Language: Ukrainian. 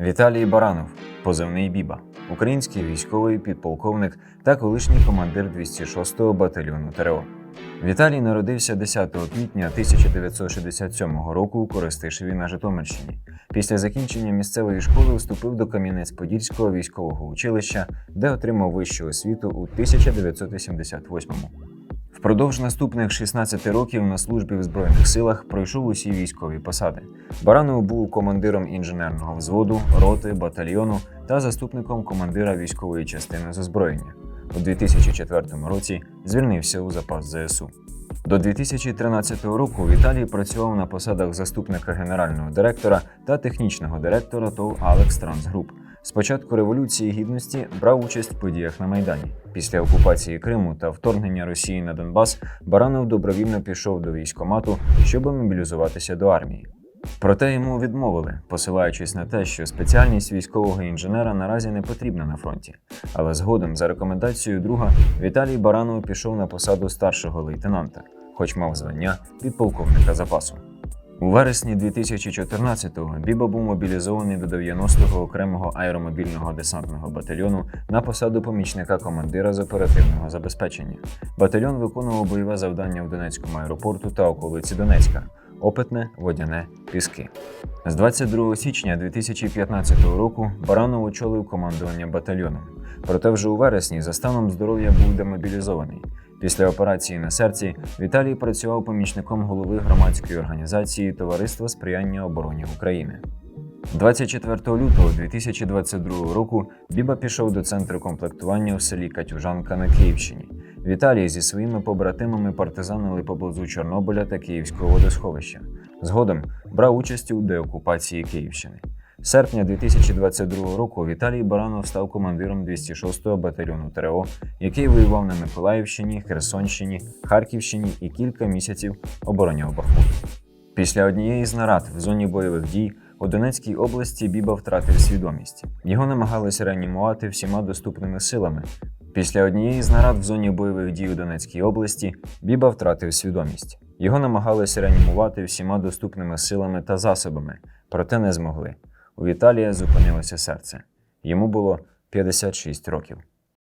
Віталій Баранов, позивний Біба, український військовий підполковник та колишній командир 206-го батальйону ТРО. Віталій народився 10 квітня 1967 року у Коростишеві на Житомирщині. Після закінчення місцевої школи вступив до Кам'янець-Подільського військового училища, де отримав вищу освіту у 1978-му. Впродовж наступних 16 років на службі в Збройних силах пройшов усі військові посади. Баранов був командиром інженерного взводу, роти, батальйону та заступником командира військової частини з озброєння. У 2004 році звільнився у запас ЗСУ. До 2013 року Віталій працював на посадах заступника генерального директора та технічного директора ТОВ Алекс Трансгруп. З початку революції гідності брав участь в подіях на Майдані. Після окупації Криму та вторгнення Росії на Донбас Баранов добровільно пішов до військомату, щоб мобілізуватися до армії. Проте йому відмовили, посилаючись на те, що спеціальність військового інженера наразі не потрібна на фронті. Але згодом, за рекомендацією друга, Віталій Баранов пішов на посаду старшого лейтенанта, хоч мав звання підполковника запасу. У вересні 2014-го Біба був мобілізований до 90-го окремого аеромобільного десантного батальйону на посаду помічника командира з оперативного забезпечення. Батальйон виконував бойове завдання в Донецькому аеропорту та околиці Донецька. Опитне, водяне, піски. З 22 січня 2015 року Баранов очолив командування батальйоном. Проте вже у вересні за станом здоров'я був демобілізований. Після операції на серці Віталій працював помічником голови громадської організації Товариство сприяння обороні України. 24 лютого 2022 року Біба пішов до центру комплектування в селі Катюжанка на Київщині. Віталій зі своїми побратимами партизанили поблизу Чорнобиля та Київського водосховища. Згодом брав участь у деокупації Київщини. Серпня 2022 року Віталій Баранов став командиром 206-го батальйону ТРО, який воював на Миколаївщині, Херсонщині, Харківщині і кілька місяців обороняв Бахмут. Після однієї з нарад в зоні бойових дій у Донецькій області Біба втратив свідомість. Його намагалися реанімувати всіма доступними силами. Після однієї з нарад в зоні бойових дій у Донецькій області Біба втратив свідомість. Його намагалися реанімувати всіма доступними силами та засобами, проте не змогли. У Віталія зупинилося серце. Йому було 56 років.